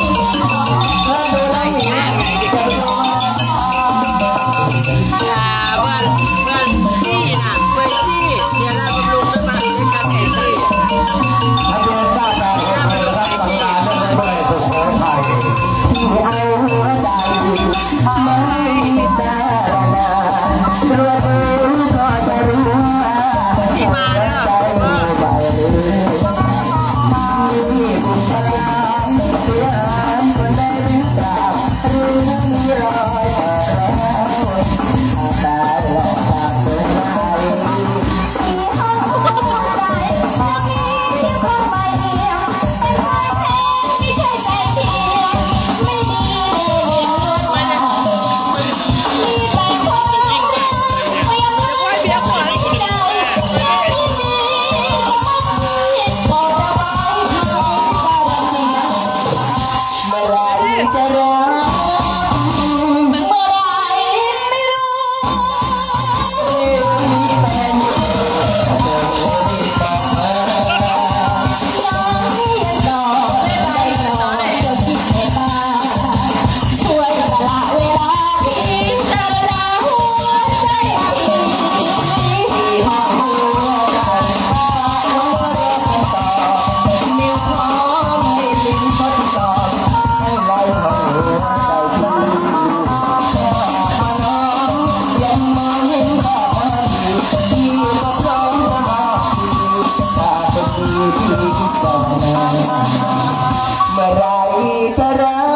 Oh, oh, oh. เมื่อไรจะรัก